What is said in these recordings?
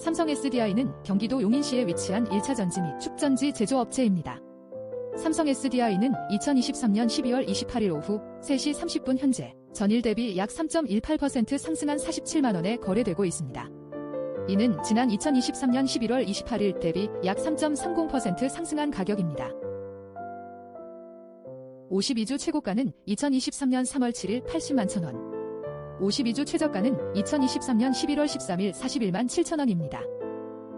삼성 SDI는 경기도 용인시에 위치한 1차 전지 및 축전지 제조업체입니다. 삼성 SDI는 2023년 12월 28일 오후 3시 30분 현재 전일 대비 약 3.18% 상승한 47만원에 거래되고 있습니다. 이는 지난 2023년 11월 28일 대비 약 3.30% 상승한 가격입니다. 52주 최고가는 2023년 3월 7일 80만 천원, 52주 최저가는 2023년 11월 13일 41만 7천원입니다.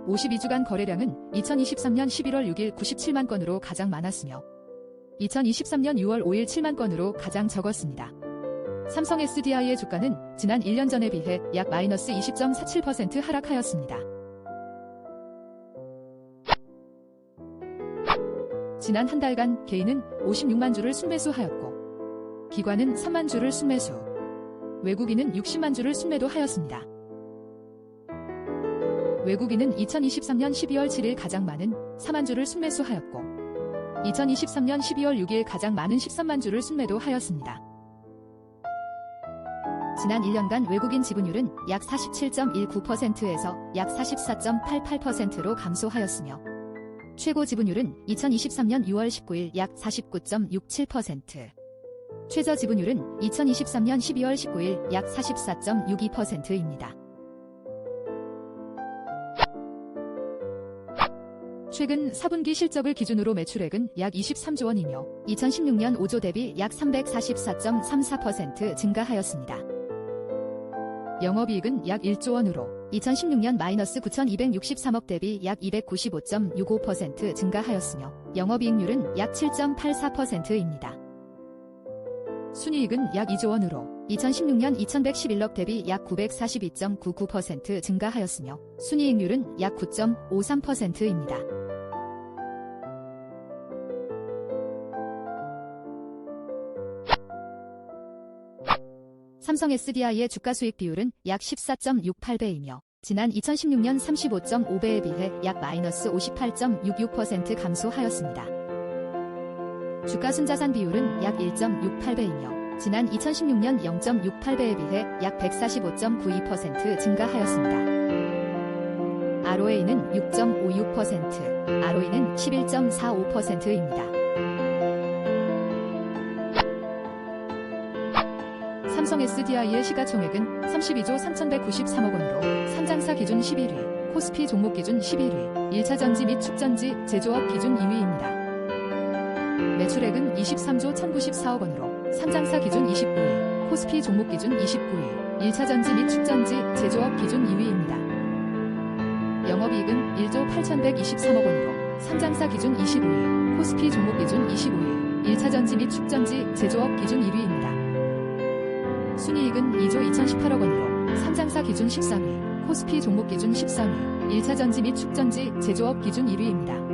52주간 거래량은 2023년 11월 6일 97만 건으로 가장 많았으며 2023년 6월 5일 7만 건으로 가장 적었습니다. 삼성 SDI의 주가는 지난 1년 전에 비해 약 마이너스 20.47% 하락하였습니다. 지난 한 달간 개인은 56만 주를 순매수하였고 기관은 3만 주를 순매수, 외국인은 60만 주를 순매도 하였습니다. 외국인은 2023년 12월 7일 가장 많은 4만 주를 순매수하였고 2023년 12월 6일 가장 많은 13만 주를 순매도하였습니다. 지난 1년간 외국인 지분율은 약 47.19%에서 약 44.88%로 감소하였으며 최고 지분율은 2023년 6월 19일 약 49.67%, 최저 지분율은 2023년 12월 19일 약 44.62%입니다. 최근 4분기 실적을 기준으로 매출액은 약 23조 원이며 2016년 5조 대비 약 344.34% 증가하였습니다. 영업이익은 약 1조 원으로 2016년 마이너스 9,263억 대비 약 295.65% 증가하였으며 영업이익률은 약 7.84%입니다. 순이익은 약 2조 원으로 2016년 2,111억 대비 약 942.99% 증가하였으며 순이익률은 약 9.53%입니다. 삼성 SDI의 주가 수익 비율은 약 14.68배이며 지난 2016년 35.5배에 비해 약 마이너스 58.66% 감소하였습니다. 주가 순자산 비율은 약 1.68배이며 지난 2016년 0.68배에 비해 약 145.92% 증가하였습니다. ROA는 6.56%, ROE는 11.45%입니다. 삼성 SDI의 시가총액은 32조 3,193억 원으로 상장사 기준 11위, 코스피 종목 기준 11위, 1차 전지 및 축전지 제조업 기준 2위입니다. 매출액은 23조 1,094억 원으로 상장사 기준 29위, 코스피 종목 기준 29위, 1차 전지 및 축전지 제조업 기준 2위입니다. 영업이익은 1조 8,123억 원으로 상장사 기준 25위, 코스피 종목 기준 25위, 1차 전지 및 축전지 제조업 기준 1위입니다. 순이익은 2조 2,018억 원으로 상장사 기준 13위, 코스피 종목 기준 13위, 1차 전지 및 축전지 제조업 기준 1위입니다.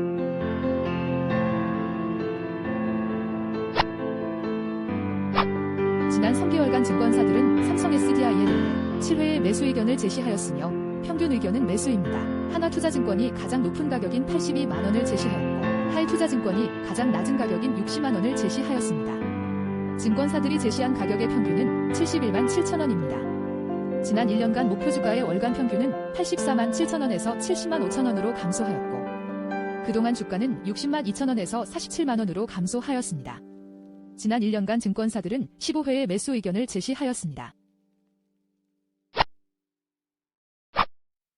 지난 3개월간 증권사들은 삼성 SDI에 대해 7회의 매수 의견을 제시하였으며 평균 의견은 매수입니다. 하나투자증권이 가장 높은 가격인 82만 원을 제시하였고 하이투자증권이 가장 낮은 가격인 60만 원을 제시하였습니다. 증권사들이 제시한 가격의 평균은 71만 7천 원입니다. 지난 1년간 목표 주가의 월간 평균은 84만 7천 원에서 70만 5천 원으로 감소하였고 그동안 주가는 60만 2천 원에서 47만 원으로 감소하였습니다. 지난 1년간 증권사들은 15회의 매수 의견을 제시하였습니다.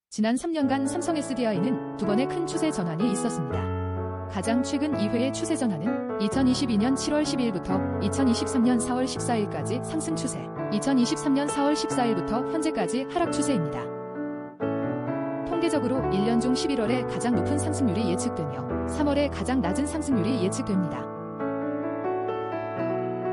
지난 3년간 삼성 SDI는 두 번의 큰 추세 전환이 있었습니다. 가장 최근 2회의 추세 전환은 2022년 7월 12일부터 2023년 4월 14일까지 상승 추세, 2023년 4월 14일부터 현재까지 하락 추세입니다. 통계적으로 1년 중 11월에 가장 높은 상승률이 예측되며 3월에 가장 낮은 상승률이 예측됩니다.